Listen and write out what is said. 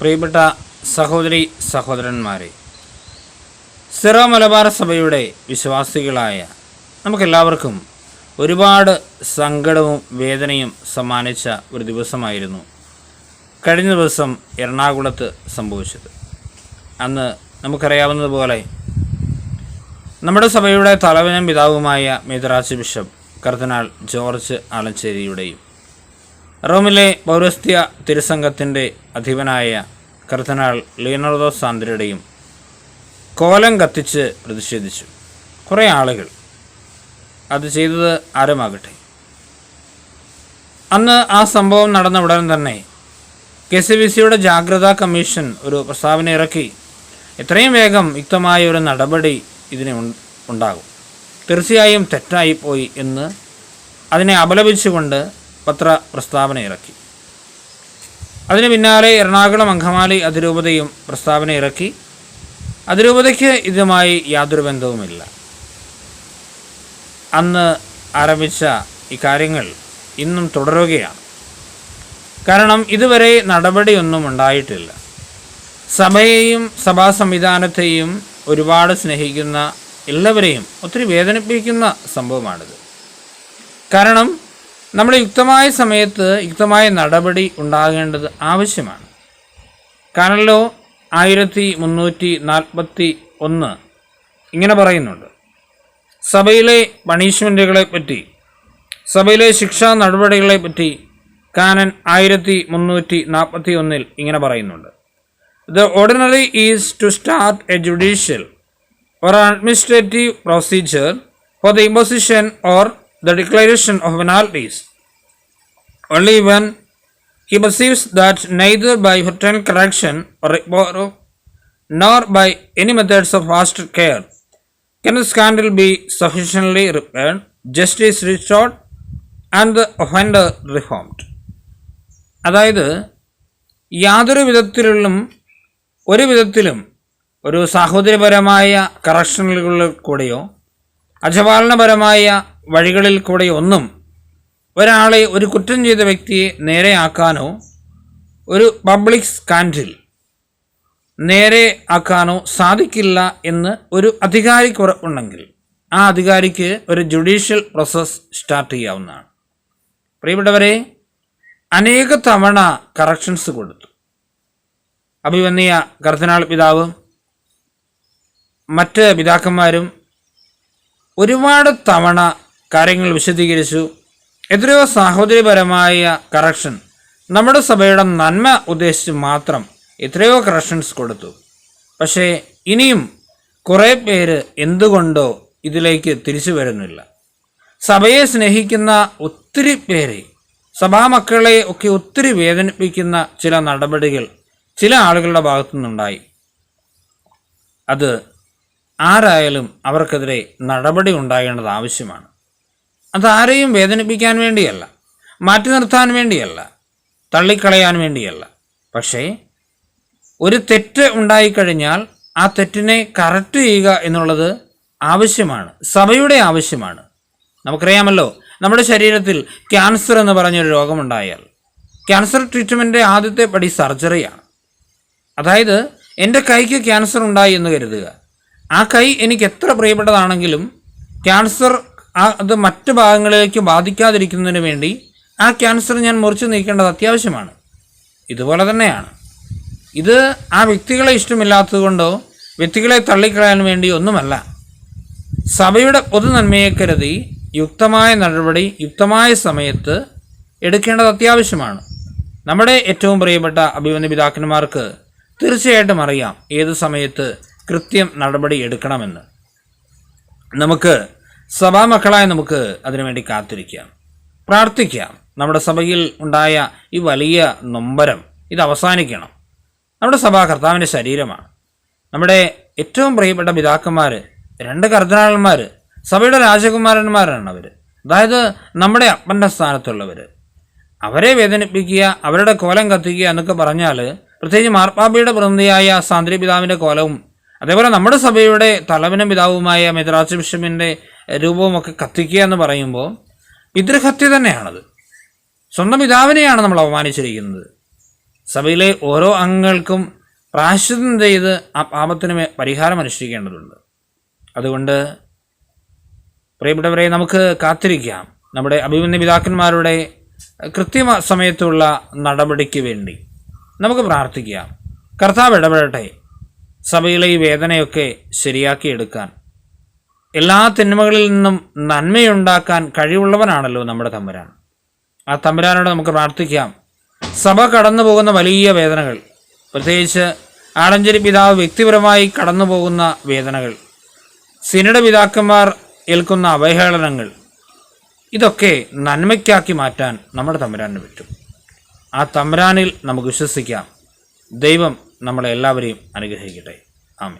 പ്രിയപ്പെട്ട സഹോദരി സഹോദരന്മാരെ സിറോ മലബാർ സഭയുടെ വിശ്വാസികളായ നമുക്കെല്ലാവർക്കും ഒരുപാട് സങ്കടവും വേദനയും സമ്മാനിച്ച ഒരു ദിവസമായിരുന്നു കഴിഞ്ഞ ദിവസം എറണാകുളത്ത് സംഭവിച്ചത്. അന്ന് നമുക്കറിയാവുന്നതുപോലെ നമ്മുടെ സഭയുടെ തലവനും പിതാവുമായ മേതറാച്ച് ബിഷപ്പ് കർദിനാൾ ജോർജ് ആലഞ്ചേരിയുടെയും റോമിലെ പൗരസ്ത്യ തിരുസംഘത്തിന്റെ അധിപനായ കർദിനാൾ ലിയനർദോ സാന്ദ്രയുടെയും കോലം കത്തിച്ച് പ്രതിഷേധിച്ചു. കുറേ ആളുകൾ അത് ചെയ്തത് ആരുമാകട്ടെ? അന്ന് ആ സംഭവം നടന്ന ഉടൻ തന്നെ കെ സി ബി സിയുടെ ജാഗ്രതാ കമ്മീഷൻ ഒരു പ്രസ്താവന ഇറക്കി. എത്രയും വേഗം യുക്തമായ ഒരു നടപടി ഇതിന് ഉണ്ടാകും. തീർച്ചയായും തെറ്റായിപ്പോയി എന്ന് അതിനെ അപലപിച്ചുകൊണ്ട് പത്ര പ്രസ്താവന ഇറക്കി അതിന് പിന്നാലെ എറണാകുളം അങ്കമാലി അതിരൂപതയും പ്രസ്താവന ഇറക്കി അതിരൂപതയ്ക്ക് ഇതുമായി യാതൊരു ബന്ധവുമില്ല. അന്ന് ആരംഭിച്ച ഈ കാര്യങ്ങൾ ഇന്നും തുടരുകയാണ്. കാരണം ഇതുവരെ നടപടിയൊന്നും ഉണ്ടായിട്ടില്ല. സഭയെയും സഭാ സംവിധാനത്തെയും ഒരുപാട് സ്നേഹിക്കുന്ന എല്ലാവരെയും ഒത്തിരി വേദനിപ്പിക്കുന്ന സംഭവമാണിത്. കാരണം നമ്മൾ യുക്തമായ സമയത്ത് യുക്തമായ നടപടി ഉണ്ടാകേണ്ടത് ആവശ്യമാണ്. കാരണല്ലോ ആയിരത്തി മുന്നൂറ്റി നാൽപ്പത്തി ഒന്ന് ഇങ്ങനെ പറയുന്നുണ്ട്. സഭയിലെ പണിഷ്മെന്റുകളെ പറ്റി സഭയിലെ ശിക്ഷാ നടപടികളെ പറ്റി കാനൻ ആയിരത്തി മുന്നൂറ്റി നാൽപ്പത്തി ഒന്നിൽ ഇങ്ങനെ പറയുന്നുണ്ട്. The ordinary is to start a judicial or administrative procedure for the imposition or the declaration of penalties only when he perceives that neither by fraternal correction or reproof nor by any methods of fast care can the scandal be sufficiently repaired, justice restored, and the offender reformed. അതായത് യാതൊരു വിധത്തിലും ഒരു വിധത്തിലും ഒരു സാഹോദര്യപരമായ കറക്ഷനുകളിൽ കൂടെയോ അജപാലനപരമായ വഴികളിൽ കൂടെയൊന്നും ഒരാളെ ഒരു കുറ്റം ചെയ്ത വ്യക്തിയെ നേരെയാക്കാനോ ഒരു പബ്ലിക് സ്കാൻഡിൽ നേരെ ആക്കാനോ സാധിക്കില്ല എന്ന് ഒരു അധികാരിക്ക് ഉറപ്പുണ്ടെങ്കിൽ ആ അധികാരിക്ക് ഒരു ജുഡീഷ്യൽ പ്രോസസ് സ്റ്റാർട്ട് ചെയ്യാവുന്നതാണ്. പ്രിയപ്പെട്ടവരെ അനേക തവണ കറക്ഷൻസ് കൊടുത്തു. അഭിവന്യ കർദിനാൾ പിതാവ് മറ്റ് പിതാക്കന്മാരും ഒരുപാട് തവണ കാര്യങ്ങൾ വിശദീകരിച്ചു. എത്രയോ സാഹോദര്യപരമായ കറക്ഷൻ നമ്മുടെ സഭയുടെ നന്മ ഉദ്ദേശിച്ച് മാത്രം എത്രയോ കറക്ഷൻസ് കൊടുത്തു. പക്ഷേ ഇനിയും കുറേ പേര് എന്തുകൊണ്ടോ ഇതിലേക്ക് തിരിച്ചു വരുന്നില്ല. സഭയെ സ്നേഹിക്കുന്ന ഒത്തിരി പേരെ സഭാമക്കളെ ഒക്കെ ഒത്തിരി വേദനിപ്പിക്കുന്ന ചില നടപടികൾ ചില ആളുകളുടെ ഭാഗത്തു നിന്നുണ്ടായി. അത് ആരായാലും അവർക്കെതിരെ നടപടി ഉണ്ടാകേണ്ടത് ആവശ്യമാണ്. അത് ആരെയും വേദനിപ്പിക്കാൻ വേണ്ടിയല്ല മാറ്റി നിർത്താൻ വേണ്ടിയല്ല തള്ളിക്കളയാൻ വേണ്ടിയല്ല. പക്ഷേ ഒരു തെറ്റ് ഉണ്ടായിക്കഴിഞ്ഞാൽ ആ തെറ്റിനെ കറക്റ്റ് ചെയ്യുക എന്നുള്ളത് ആവശ്യമാണ് സഭയുടെ ആവശ്യമാണ്. നമുക്കറിയാമല്ലോ നമ്മുടെ ശരീരത്തിൽ ക്യാൻസർ എന്ന് പറഞ്ഞൊരു രോഗമുണ്ടായാൽ ക്യാൻസർ ട്രീറ്റ്മെന്റ് ആദ്യത്തെ പടി സർജറിയാണ് അതായത് എന്റെ കൈക്ക് ക്യാൻസർ ഉണ്ടായി എന്ന് കരുതുക. ആ കൈ എനിക്ക് എത്ര പ്രിയപ്പെട്ടതാണെങ്കിലും ക്യാൻസർ അത് മറ്റ് ഭാഗങ്ങളിലേക്ക് ബാധിക്കാതിരിക്കുന്നതിന് വേണ്ടി ആ ക്യാൻസർ ഞാൻ മുറിച്ച് നീക്കേണ്ടത് അത്യാവശ്യമാണ്. ഇതുപോലെ തന്നെയാണ്. ഇത് ആ വ്യക്തികളെ ഇഷ്ടമില്ലാത്തതുകൊണ്ടോ വ്യക്തികളെ തള്ളിക്കളയാൻ വേണ്ടി ഒന്നുമല്ല. സഭയുടെ പൊതു നന്മയെ കരുതി യുക്തമായ നടപടി യുക്തമായ സമയത്ത് എടുക്കേണ്ടത് അത്യാവശ്യമാണ്. നമ്മുടെ ഏറ്റവും പ്രിയപ്പെട്ട അഭിമന്യ പിതാക്കന്മാർക്ക് തീർച്ചയായിട്ടും അറിയാം ഏത് സമയത്ത് കൃത്യം നടപടി എടുക്കണമെന്ന്. നമുക്ക് സഭാമക്കളായ നമുക്ക് അതിനുവേണ്ടി കാത്തിരിക്കാം. പ്രാർത്ഥിക്കാം. നമ്മുടെ സഭയിൽ ഉണ്ടായ ഈ വലിയ നൊമ്പരം ഇത് അവസാനിക്കണം. നമ്മുടെ സഭ കർത്താവിന്റെ ശരീരമാണ്. നമ്മുടെ ഏറ്റവും പ്രിയപ്പെട്ട പിതാക്കന്മാർ രണ്ട് കർദ്ദനാളന്മാർ സഭയുടെ രാജകുമാരന്മാരാണ് അവർ അതായത് നമ്മുടെ അപ്പന്റെ സ്ഥാനത്തുള്ളവർ അവരെ വേദനിപ്പിക്കുക അവരുടെ കോലം കത്തിക്കുക എന്നൊക്കെ പറഞ്ഞാൽ പ്രത്യേകിച്ച് മാർപ്പാപ്പയുടെ പ്രതിനിധിയായ സാന്ദ്രി പിതാവിന്റെ കോലവും അതേപോലെ നമ്മുടെ സഭയുടെ തലവനും പിതാവുമായ മെദ്രാസ് ബിഷപ്പിന്റെ രൂപവുമൊക്കെ കത്തിക്കുക എന്ന് പറയുമ്പോൾ പിതൃഹത്യ തന്നെയാണത്. സ്വന്തം പിതാവിനെയാണ് നമ്മൾ അപമാനിച്ചിരിക്കുന്നത്. സഭയിലെ ഓരോ അംഗങ്ങൾക്കും പ്രാശ്ചിതം ചെയ്ത് ആ പാപത്തിന് പരിഹാരം അനുഷ്ഠിക്കേണ്ടതുണ്ട്. അതുകൊണ്ട് പ്രിയപ്പെട്ടവരെ നമുക്ക് കാത്തിരിക്കാം. നമ്മുടെ അഭിമന്യ പിതാക്കന്മാരുടെ കൃത്യമ സമയത്തുള്ള നടപടിക്ക് വേണ്ടി നമുക്ക് പ്രാർത്ഥിക്കാം. കർത്താവ് ഇടപെടട്ടെ. സഭയിലെ ഈ വേദനയൊക്കെ ശരിയാക്കിയെടുക്കാൻ. എല്ലാ തിന്മകളിൽ നിന്നും നന്മയുണ്ടാക്കാൻ കഴിവുള്ളവനാണല്ലോ നമ്മുടെ തമ്പുരാൻ. ആ തമ്പുരാനോട് നമുക്ക് പ്രാർത്ഥിക്കാം. സഭ കടന്നു പോകുന്ന വലിയ വേദനകൾ പ്രത്യേകിച്ച് ആടഞ്ചേരി പിതാവ് വ്യക്തിപരമായി കടന്നു പോകുന്ന വേദനകൾ സിനഡ് പിതാക്കന്മാർ ഏൽക്കുന്ന അവഹേളനങ്ങൾ ഇതൊക്കെ നന്മയ്ക്കാക്കി മാറ്റാൻ നമ്മുടെ തമ്പുരാന് പറ്റും. ആ തമ്പുരാനിൽ നമുക്ക് വിശ്വസിക്കാം. ദൈവം നമ്മളെ എല്ലാവരെയും അനുഗ്രഹിക്കട്ടെ. ആമേ